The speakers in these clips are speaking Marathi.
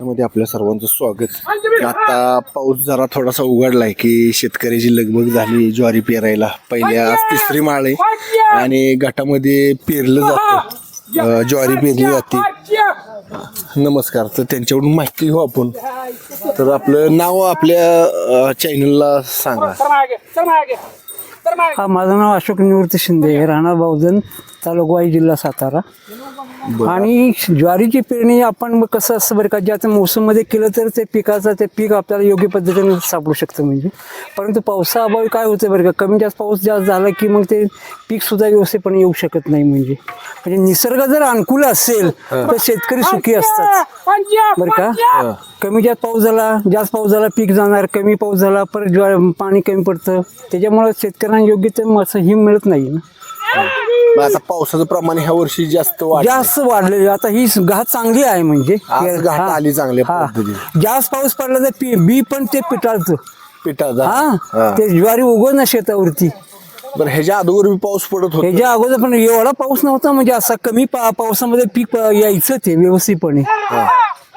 मध्ये आपल्या सर्वांचं स्वागत. आता पाऊस जरा थोडासा उघडलाय की शेतकऱ्याची लगबग झाली ज्वारी पेरायला. पहिल्या आज तिसरी माळ आहे आणि गटामध्ये पेरलं जातं. ज्वारी पेरली जाते. नमस्कार तर त्यांच्याकडून माहिती घेऊ आपण. तर आपलं नाव आपल्या चॅनलला सांगा. हा माझं नाव अशोक निवृत्ती शिंदे राहणार बावधन तालुका वाई जिल्हा सातारा. आणि ज्वारीची पेरणी आपण मग कसं असतं बरं का ज्या मोसममध्ये केलं तर ते पिकाचं ते पीक आपल्याला योग्य पद्धतीने सापडू शकतं म्हणजे. परंतु पावसाअभावी काय होतं बरं का कमी जास्त पाऊस जास्त झाला की मग ते पीक सुद्धा व्यवस्थितपणे येऊ शकत नाही म्हणजे. म्हणजे निसर्ग जर अनुकूल असेल तर शेतकरी सुखी असतात. बरं का? कमी जास्त पाऊस झाला जास्त पाऊस झाला पीक जाणार कमी पाऊस झाला परत ज्वार पाणी कमी पडतं. त्याच्यामुळे शेतकऱ्यांना योग्य ते असं ही मिळत नाही ना. मग आता पावसाचं प्रमाण ह्या वर्षी जास्त जास्त वाढलेली आता ही घात चांगली आहे म्हणजे आज घाट हा. आली चांगल्या हा. पद्धतीने. जास्त पाऊस पडला तर पी- बी पण ते पिटाळतं पिठाचा हा हा. ते ज्वारी उगव ना शेतावरती बरं ह्याच्या अगोदर बी पाऊस पडत होता ह्याच्या अगोदर पण एवढा पाऊस नव्हता म्हणजे असा कमी पा- पावसामध्ये पीक यायचं ते व्यवस्थितपणे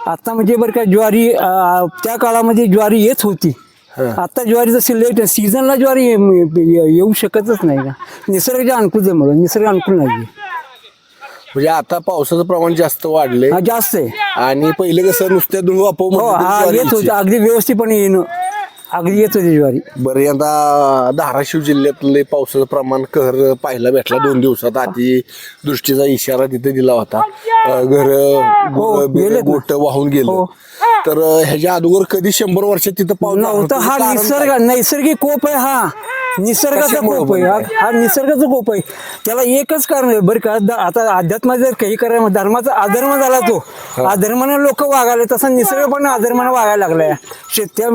आता म्हणजे बरं का ज्वारी अं, त्या काळामध्ये ज्वारी येत होती. आता ज्वारी जशी लेट सीझनला ज्वारी येऊ शकतच नाही ना निसर्गाच्या अनुकूलतेमुळे निसर्ग अनुकूल नाही. म्हणजे आता पावसाचं प्रमाण जास्त वाढलंय. हा जास्त आहे. आणि पहिले कसं नुसत्या धुळ हो हा येत होती. अगदी व्यवस्थितपणे येणं. अगदी येत होती ज्वारी. बरं यंदा धाराशिव जिल्ह्यातले पावसाचं प्रमाण कहर पाहायला भेटला. दोन दिवसात आधी दृष्टीचा इशारा तिथे दिला होता. घर हो. गोट वाहून गेलं. हो. तर ह्याच्या अगोदर कधी शंभर वर्षात तिथं पाऊस झाला नव्हता. होता? हा कारण निसर्ग काय? नैसर्गिक कोप आहे हा. निसर्गाचा कशामुळे कोप आहे हा. हा निसर्गाचा कोप आहे. त्याला एकच कारण आहे बरं का द- आता अध्यात्मात जर काही करायला धर्माचा अधर्म झाला तो. अधर्माने लोक वागायला तसा निसर्ग पण अधर्माने वागायला लागलाय. शेत त्या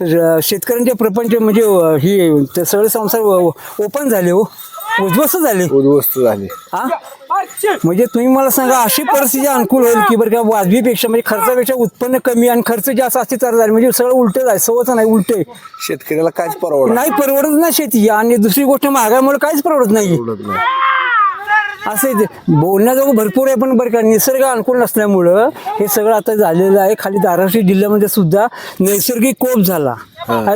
र- शेतकऱ्यांचे प्रपंच म्हणजे अं, ही ते सगळे संसार ओपन झाले हो. उद्ध्वस्त झाले. उद्ध्वस्त झाले. हा? म्हणजे तुम्ही मला सांगा अशी परिस्थिती अनुकूल होईल की बरं का वाजवीपेक्षा म्हणजे खर्चापेक्षा उत्पन्न कमी आणि खर्च जास्त असते तर झाले. म्हणजे सगळं उलटे जाय सवच नाही उलटे शेतकऱ्याला काहीच परवडत नाही परवडत ना शेती. आणि दुसरी गोष्ट महागामुळे काहीच परवडत नाही. नाही. असं. बोलण्याजोगं भरपूर आहे पण बरं का निसर्ग अनुकूल नसल्यामुळं हे सगळं आता झालेलं आहे. खाली धाराशिव जिल्ह्यामध्ये सुद्धा नैसर्गिक कोप झाला.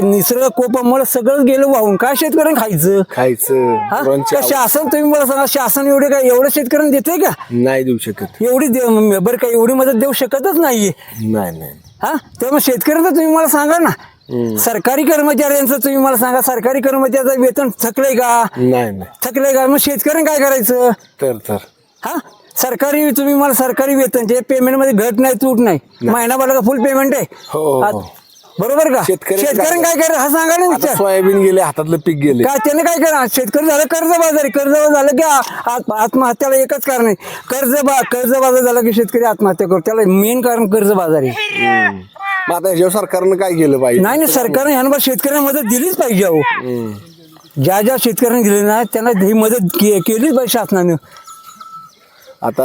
निसर्ग कोपामुळे सगळं गेलं वाहून. काय शेतकऱ्यांना खायचं? खायचं. हा? शासन? तुम्ही मला सांगा शासन एवढे काय एवढं शेतकऱ्यांना देते का? नाही देऊ शकत. एवढी दे बरं का एवढी मदत देऊ शकतच नाहीये. नाही नाही. हा? त्यामुळे शेतकऱ्यांचं तुम्ही मला सांगा ना. सरकारी कर्मचाऱ्यांचं तुम्ही मला सांगा सरकारी कर्मचाऱ्याचं वेतन थकलंय का? नाही नाही. थकलंय का? मग शेतकऱ्यांनी काय करायचं? तर तर. हा? सरकारी तुम्ही मला सरकारी वेतन जे पेमेंटमध्ये घट नाही तूट नाही. महिनाभराला का फुल पेमेंट आहे. हो, हो, हा. बरोबर का? शेतकऱ्यांनी शेतकऱ्यांनी काय करायचं हा सांगा ना आता विचार. सोयाबीन गेले हातातलं पीक गेले. काय त्याने काय करा शेतकरी झालं कर्जबाजारी. कर्ज झालं की आ- आत्महत्याला एकच कारण आहे. कर्ज बा कर्जबाजार झाला की शेतकरी आत्महत्या करतो. त्याला मेन कारण कर्जबाजारी हम्म. मग आता ह्याच्यावर सरकारनं काय केलं पाहिजे? नाही नाही सरकारने ह्यांना शेतकऱ्यांना मदत दिलीच पाहिजे अहो. हम्म. ज्या ज्या शेतकऱ्यांनी दिली ना त्यांना ही मदत के- केलीच पाहिजे शासनानं. आता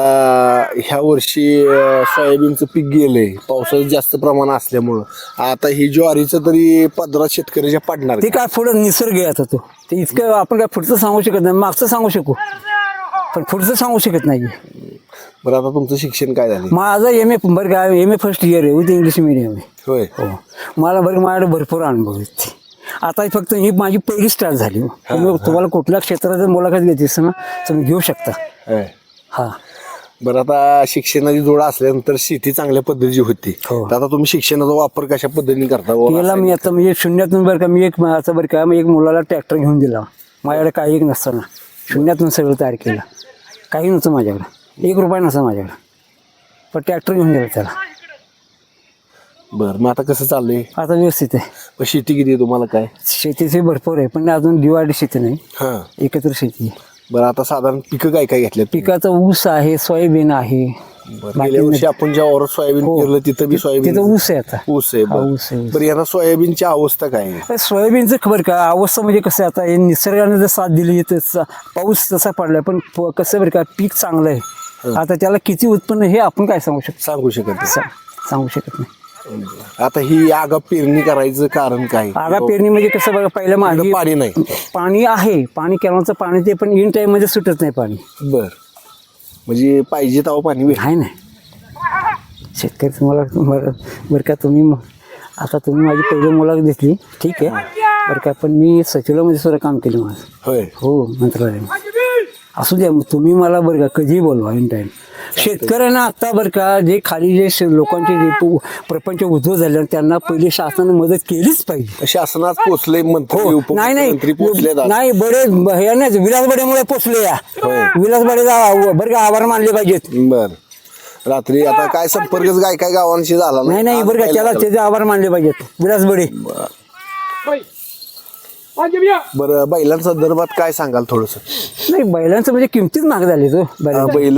ह्या वर्षी अं, सोयाबीनचं पीक गेलंय. पावसाचं जास्त प्रमाण असल्यामुळं. आता ही ज्वारीचं तरी पंधरा शेतकऱ्याच्या पडणार ते काय पुढं निसर्ग आहे आता तो. ते इतकं आपण काय पुढचं सांगू शकत नाही. मागचं सांगू शकू. पण पुढचं सांगू शकत नाही. बरं आता तुमचं शिक्षण काय झालं? माझा एम ए बरं का एम ए फर्स्ट इयर आहे विथ इंग्लिश मिडियम आहे. होय. हो. मला बरं माझ्याकडे भरपूर अनुभव आहेत. आता फक्त ही माझी पहिली स्टार्ट झाली. तुम्ही तुम्हाला कुठल्या क्षेत्रात जर मुलाखत घ्यायची असेल ना तुम्ही घेऊ शकता. होय. हा. बरं आता शिक्षणाची जोड असल्यानंतर शेती चांगल्या पद्धतीची होती. हो. तर आता तुम्ही शिक्षणाचा वापर कशा पद्धतीने करता? केला मी आता म्हणजे शून्यातून बरं का मी एक आता बरं का मी एक मुलाला ट्रॅक्टर घेऊन दिला. माझ्याकडे काही एक नसताना. शून्यातून सगळं तयार केलं. काही नव्हतं माझ्याकडे. एक रुपया नसतं माझ्याकडे. पण ट्रॅक्टर घेऊन दिला त्याला. बरं मग आता कसं चाललंय? आता व्यवस्थित आहे. मग शेती किती आहे तुम्हाला काय? शेतीचे भरपूर आहे पण अजून दिवाळी शेती नाही. हा. एकत्र शेती आहे. बरं आता साधारण पिकं काय काय घेतल्यात? पिकाचा ऊस आहे सोयाबीन आहे. बरं, गेल्या वर्षी आपण ज्या सोयाबीन हो. पेरलं तिथं बी सोयाबीन तिथं ऊस आहे आता. ऊस आहे हा, बरं. ऊस आहे, ऊस. बरं यांना सोयाबीनची अवस्था काय आहे? सोयाबीनचं खबर का? अवस्था म्हणजे कसं आहे आता? हे निसर्गाने जर साथ दिली तर सा- पाऊस तसा पडलाय पण प- कसं बरं का? पीक चांगलं आहे. आता त्याला किती उत्पन्न हे आपण काय सांगू शकतो? सांगू शकत नाही. सा- सांगू शकत नाही. आता ही आगा पेरणी करायचं कारण काय? आगा पेरणी म्हणजे कसं बघा पहिल्या मागे इकडं पाणी नाही. पाणी आहे. पाणी कॅनलचं पाणी ते पण इन टाईममध्ये सुटत नाही पाणी. बर. म्हणजे पाहिजे तेव्हा पाणी भेट आहे नाही शेतकरी तुम्हाला बरं बरं का तुम्ही म- आता तुम्ही माझी पहिली मुलाखत घेतली. ठीक आहे. बरं का पण मी सचिवालयामध्ये सुद्धा काम केलं माझं. होय. हो मंत्रालयात असू द्या तुम्ही मला बरं का कधीही बोलवा इन टाईम शेतकऱ्यांना आता बरं का जे खाली जे लोकांचे जे प्रपंच उद्ध्वस्त झाले त्यांना पहिली शासनाने मदत केलीच पाहिजे. शासनात पोचले हो. नाही नाही. नाही बडे हे नाही विलास बडेमुळे पोचले या. विलास बडे बरं का आभार मानले पाहिजेत. बर. रात्री आता काय संपर्कच काय काय गावांशी झाला नाही. नाही बरं का त्याला. त्याचे आभार मानले पाहिजेत. विलास बडे बरं बैलांच्या संदर्भात काय सांगाल थोडस? नाही बैलांचं म्हणजे किमतीच महाग झाली तो. बैल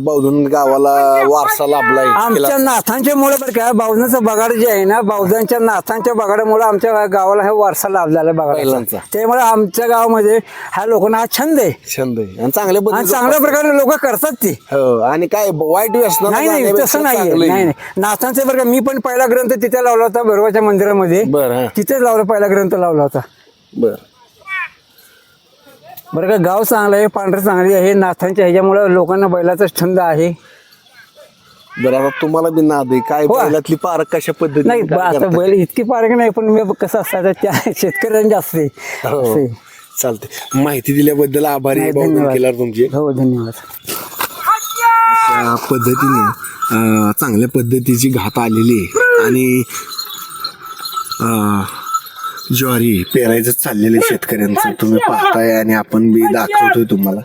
बावधून गावाला वारसा लाभलाय आमच्या नाथांच्या मुळे बरं का बावधांचं बगाड जे आहे ना बावधांच्या नाथांच्या बगाडामुळे आमच्या गावाला हा वारसा लाभ झाला बैलांचा. बगाडांचा त्यामुळे आमच्या गावामध्ये ह्या लोकांना हा छंद आहे. छंद आहे. आणि चांगल्या चांगल्या प्रकारे लोक करतात ते. हो आणि काय वाईट व्यसन नाही नाही तसं नाही नाथांचं बरं मी पण पहिला ग्रंथ तिथे लावला होता बरोबाच्या मंदिरामध्ये. तिथेच लावला पहिला ग्रंथ लावला होता. बर बरं का गाव चांगलं आहे पांढरं चांगली आहे नाथांच्या ह्याच्यामुळे लोकांना बैलाचा छंद आहे बरं आता तुम्हाला बी नाद आहे काय हो. बैलातली पारख कशा नाही पद्धतीने बा- आता बैल इतकी पारख नाही पण मी कसं असतं आता त्या शेतकऱ्यांनी जास्त आहे. हो असं आहे. चालते माहिती दिल्याबद्दल आभारी आहे नाही, धन्यवाद. केल्यावर तुमचे हो धन्यवाद त्या पद्धतीने अं, चांगल्या पद्धतीची घात आलेली आहे आणि अं, ज्वारी पेरायचं चाललेलं आहे शेतकऱ्यांचं. तुम्ही पाहताय आणि आपण बी दाखवतोय तुम्हाला.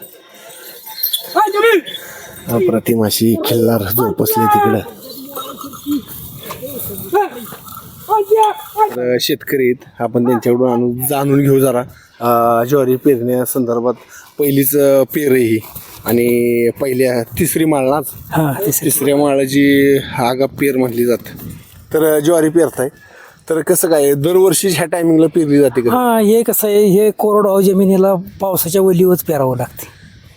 अप्रतिम अशी खिल्लार जोपसली तिकडं. शेतकरी आहेत. आपण त्यांच्याकडून आणून जाणून घेऊ जरा. ज्वारी पेरण्या संदर्भात पहिलीच अं, पेर आहे ही. आणि पहिल्या तिसरी हा तिसरी. तिसऱ्या माळाची आगा पेर म्हटली जाते. तर ज्वारी पेरताय. तर कसं काय दरवर्षी ह्या टायमिंगला पेरली जाते का? हा हे कसं आहे हे कोरडवाहू जमिनीला पावसाच्या वलीवरच पेरावं लागते.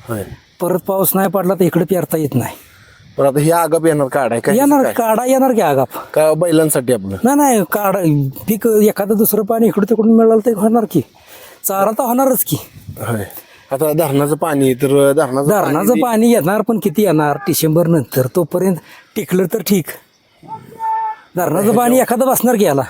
होय. परत पाऊस नाही पडला तर इकडे पेरता येत नाही. पण आता हे आगाप येणार काढाय काय येणार काढा येणार की आगाप. का बैलांसाठी आपलं? नाही नाही काढा पीक एखादं दुसरं पाणी इकडं तिकडून मिळालं तर होणार की. चारा तर होणारच की. होय. आता धरणाचं पाणी तर धरणाचं धरणाचं पाणी पाणी येणार पण किती येणार? डिसेंबर नंतर तोपर्यंत टिकलं तर ठीक. धरणाचं पाणी एखादं बसणार की याला?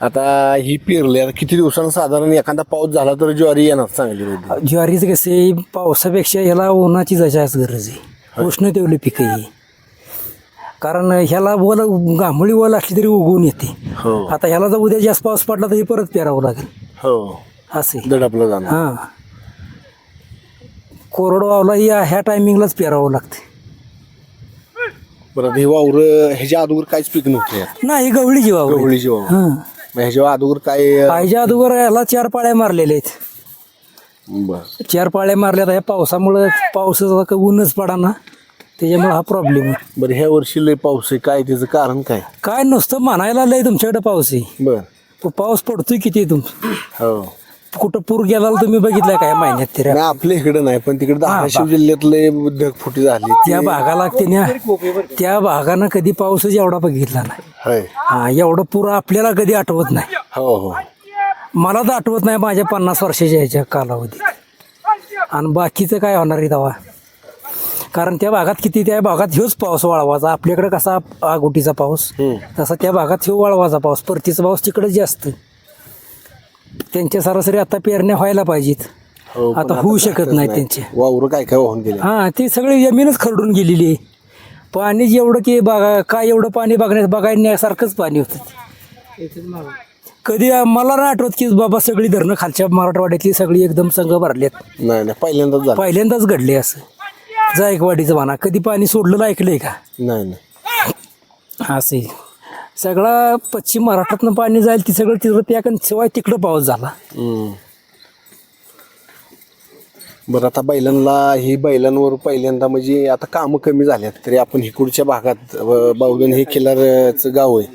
आता ही पेरली आता किती दिवसानं साधारण एखादा पाऊस झाला तर ज्वारी येणार चांगली होती ज्वारीचं कसं आहे पावसापेक्षा ह्याला उन्हाची जास्त गरज आहे. उष्ण तेवढी पिकं आहे. कारण ह्याला वल गांभळी वल असली तरी उगवून येते. हो. आता ह्याला जर उद्या जास्त पाऊस पडला तर हे परत पेरावं लागेल. हो. असे दडपलं जाणार. हां. कोरडवावला या ह्या टायमिंगलाच पेरावं लागते. परत हे वावर ह्याच्या अगोदर काहीच पीक नव्हतं यात. नाही गवळी जीवा गवळीची वावर. मग ह्याच्या अगोदर काय पाहिजे अगोदर याला चार पाळ्या मारलेल्या आहेत. बर. चार पाळ्या मारल्या ह्या पावसामुळं पावसाचा काही ऊनच पडा ना त्याच्यामुळे हा प्रॉब्लेम आहे. बरं ह्या वर्षी लय पाऊस आहे. काय त्याचं कारण काय? काय नुसतं म्हणायला लय तुमच्याकडे पाऊस आहे. बर. पाऊस पडतोय किती तुम हो. कुठं पूर गेला तुम्ही बघितलाय काय महिन्यात तरी. नाही आपल्या इकडे नाही पण तिकडे धाराशिव जिल्ह्यातले ढगफुटी झाली त्या भागाला त्याने त्या भागानं कधी पाऊसच एवढा बघितला नाही. होय. हा एवढं पूर आपल्याला कधी आठवत नाही. हो हो. मला तर आठवत नाही माझ्या पन्नास वर्षाच्या ह्याच्या कालावधीत. आणि बाकीचं काय होणार आहे तेव्हा? कारण त्या भागात किती त्या भागात ह्योच पाऊस वळवाचा आपल्याकडे कसा आगोटीचा पाऊस हम्म. तसा त्या भागात ह्यो वळवाचा पाऊस. परतीचा पाऊस तिकडे जास्त. त्यांच्या सरासरी आता पेरण्या व्हायला पाहिजेत. हो, पण आता होऊ शकत नाही त्यांचे. वावर काय काय वाहून गेले? हां ती सगळी जमीनच खरडून गेलेली आहे. पाणी जेवढं की बघा काय एवढं पाणी बघण्यास बघायण्यासारखंच पाणी होतं. कधी मला नाही आठवत की बाबा सगळी धरणं खालच्या मराठवाड्यातली सगळी एकदम संघ भरलेत. नाही नाही पहिल्यांदाच झालं. पहिल्यांदाच घडले असं. जायकवाडीचं म्हणा कधी पाणी सोडलेलं ऐकलंय का? नाही नाही. असं आहे. सगळा पश्चिम महाराष्ट्रातनं पाणी जाईल ती सगळं तिकडं त्या आणि शिवाय तिकडं पाऊस झाला हम्म. बरं आता बैलांना ही बैलांवर पहिल्यांदा म्हणजे आता कामं कमी झाल्यात तरी आपण इकडच्या भागात बावगण हे किल्लारचं गाव आहे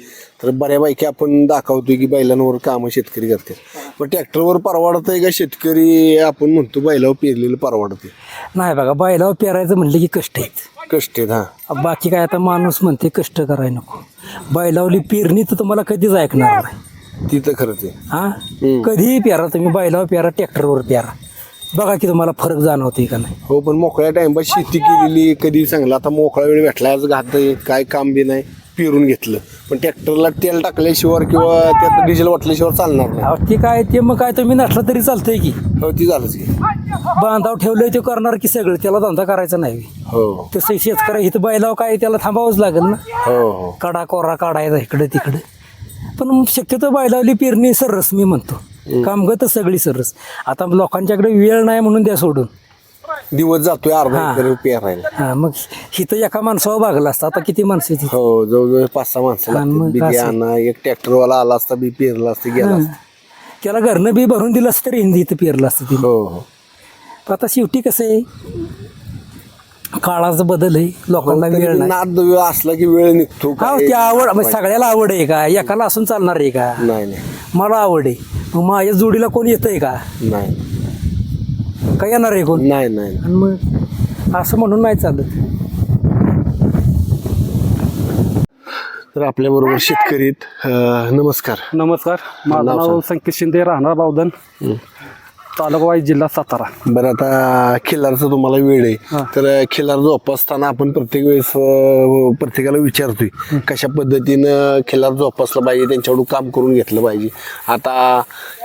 तर बऱ्यापैकी आपण दाखवतोय की बैलांवर कामं शेतकरी करतात. पण ट्रॅक्टरवर परवडत आहे का शेतकरी? आपण म्हणतो बैलावर पेरलेलं परवडते नाही बघा बैलावर पेरायचं म्हणलं की कष्ट आहेत. कष्ट आहेत हा. बाकी काय आता माणूस म्हणते कष्ट करायला नको. बैलावली पेरणी तर तुम्हाला कधीच ऐकणार नाही. तिथं खरंच आहे. हा. कधीही पेरा तुम्ही बैलावर पेरा ट्रॅक्टरवर पेरा. बघा की तुम्हाला फरक जाणवते का नाही. हो पण मोकळ्या टाइमपास शेती केलेली कधी चांगलं? आता मोकळा वेळ भेटला आज घात काय काम बी नाही. पिरून घेतलं. पण ट्रॅक्टरला तेल टाकल्याशिवाय किंवा त्यात डिझेल वाटल्याशिवाय चालणार नाही. अहो, ते काय ते मग काय तुम्ही नसलं तरी चालतंय की. हो ती झालंच की. बांधाव ठेवलंय ते करणार की सगळं त्याला धंदा करायचा नाही. हो. तसं शेतकरी इथं बैलाव काय त्याला थांबावंच लागेल ना. हो हो. कडा कोरा काढायचा इकडे तिकडे. पण शक्यतो बैलावली पेरणी सरस मी म्हणतो. कामगत सगळी सरस. आता लोकांच्याकडे वेळ नाही म्हणून द्या सोडून. दिवस जातोय अर्धा हा. एकर पेरायला हा मग हिथं एका माणसावर भागला असता आता किती माणसं आहेत हो जवळजवळ पाच सहा माणसं हा, मग लागतात. बी ते असं. आणा एक ट्रॅक्टरवाला आला असता बी पेरला असता गेला इथं? त्याला घरनं बी भरून दिलं असतं तरी हिंदी इथं पेरलं असतं तिने. हो हो. पण आता शेवटी कसं आहे काळाचा बदल आहे लोकांना वेळ नाही. नाद वेळ असला की वेळ निघतो हा काय- ती आवड म्हणजे सगळ्याला आवड आहे का? एकाला असून चालणार आहे का? नाही नाही. मला आवड आहे. मग माझ्या जोडीला कोण येतंय का? नाही. का येणार आहे कोण? नाही नाही. आणि मग असं म्हणून नाही चालत. तर आपल्या बरोबर शेतकरी आहेत. अं, नमस्कार. नमस्कार. माझं नाव. संकेत शिंदे राहणार बावधन. तालुका वाई जिल्हा सातारा. बरं आता खिल्लारचा तुम्हाला वेळ आहे. तर खिल्लार जोपासताना आपण प्रत्येक वेळेस अं, प्रत्येकाला विचारतोय कशा पद्धतीनं खिल्लार जोपासलं पाहिजे त्यांच्याकडून काम करून घेतलं पाहिजे. आता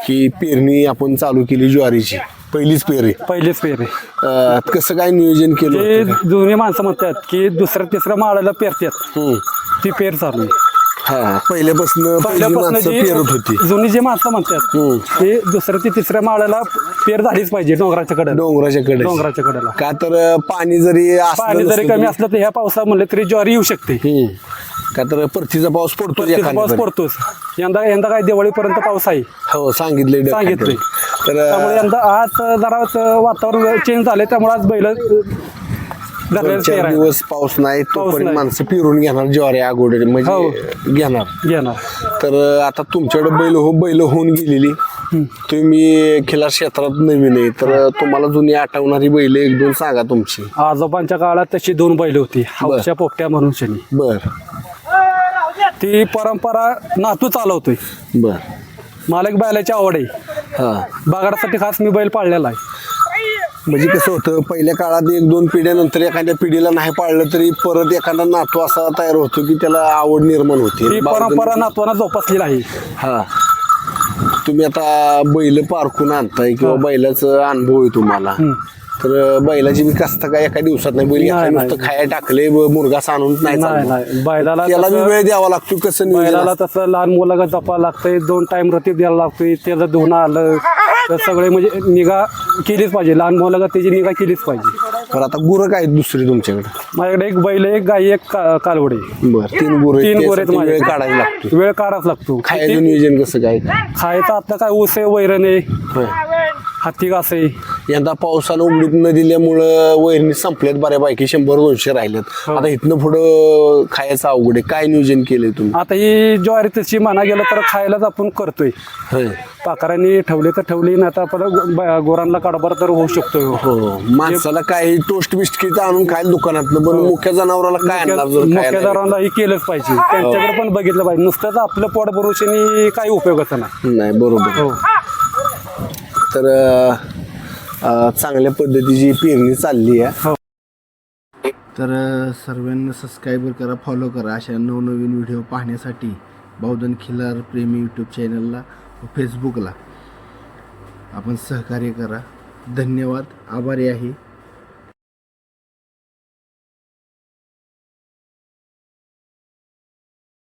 ही पेरणी आपण चालू केली ज्वारीची. पहिलीच पेर आहे पहिलेच पेरे अं, कसं काय नियोजन केलं ते होतं? का? जुने माणसं म्हणतात की दुसऱ्या तिसऱ्या माळाला पेरतात हम्म. ती पेर चालू आहे. हा पहिल्यापासून पहिली पहिल्यापासून माणसं जी पेरत होती. जुनी जी माणसं म्हणतात हम्म. ते दुसऱ्या ते तिसऱ्या माळाला पेर झालीच पाहिजे डोंगराच्या कडेला. डोंगराच्या कडे डोंगराच्या कडेला. का तर अं, पाणी जरी असलं पाणी जरी नसलं कमी तरी- असलं तर ह्या पावसात म्हणलं तरी ज्वारी येऊ शकते. हम्म. का तर परतीचा पाऊस पडतो पाऊस पडतोच. यंदा यंदा काय दिवाळीपर्यंत पाऊस आहे. हो सांगितले सांगितले तर त्यामुळे यंदा आज जरा वातावरण चेंज झाले त्यामुळे आज बैल चार. दिवस पाऊस नाही तोपर्यंत नाही. माणसं पिरून घेणार ज्वारी अगोदर म्हणजे घेणार. घेणार. तर आता तुमच्याकडे बैल हो बैल होऊन गेलेली. तुम्ही खिलार क्षेत्रात नवीन आहे तर तुम्हाला जुनी आठवणारी बैल एक दोन सांगा तुमची. आजोबांच्या काळात तशी दोन बैल होती. पोपट्या म्हणून शनी. बर. ती परंपरा नातू चालवतोय. बर. मला एक बैलाची आवड आहे. हा. बागाडासाठी खास मी बैल पाळलेला आहे. म्हणजे कसं होतं पहिल्या काळात एक दोन पिढ्यानंतर एखाद्या पिढीला नाही पाळलं तरी परत एखादा नातू असा तयार होतो की त्याला आवड निर्माण होते. परंपरा नातवांना जोपासलेली आहे. हा. तुम्ही आता बैल पारखून आणताय किंवा बैलाचा अनुभव आहे तुम्हाला. तर बैलाची बी कसता काय एका दिवसात नाही बैल एका नाही, नुसतं खाया टाकले मुरगा आणून नाही नाही चालणार. नाही. बैलाला त्याला बी तसं- वेळ द्यावा लागतो कसं नियोजन बैलाला? तसं लहान मुलाला जपा लागतंय दोन टाइम रतीब द्यायला लागतोय त्याचं धुणं आलं तर सगळे म्हणजे निगा केलीच पाहिजे. लहान मुलाला त्याची निगा केलीच पाहिजे. तर आता गुरं काय आहेत दुसरी तुमच्याकडे? माझ्याकडे एक बैल एक गाई एक का- कालवडे. बर तीन गुरं आहेत, तीन गोरे त्यासाठी वेळ काढायला लागतो वेळ काढाच लागतो. खायचं नियोजन कसं काय? खायचं आता काय ऊस आहे वैरण आहे. हत्ती घास आहे यंदा पावसानं उघडीत न दिल्यामुळं वैरणी संपल्यात बऱ्यापैकी शंभर दोनशे राहिलेत आता इथनं पुढं खायचं अवघड आहे. काय नियोजन केलंय तुम्ही? आता ही ज्वारी तशी म्हणा गेलं तर खायलाच आपण करतोय. होय. पाखरांनी ठेवले तर ठेवली नाही तर गो- ब- गोरांना कडबर तर होऊ शकतोय हो. माणसाला काय टोस्ट बिस्किट आणून खायला दुकानात पण मुख्य जनावराला काय आणणार जर खायला ही केलंच पाहिजे. त्यांच्याकडे पण बघितलं पाहिजे. नुसतंच आपलं पोट भरोशाने काही उपयोगाचं नाही. नाही बरोबर. हो. तर चांगल्या पद्धतीची पेरणी चालली आहे. हो. तर सर्वांना सबस्क्राईबर करा फॉलो करा अशा नवनवीन व्हिडिओ पाहण्यासाठी बहुधन खिलार प्रेमी यूट्यूब चॅनलला व फेसबुकला आपण सहकार्य करा. धन्यवाद. आभारी आहे.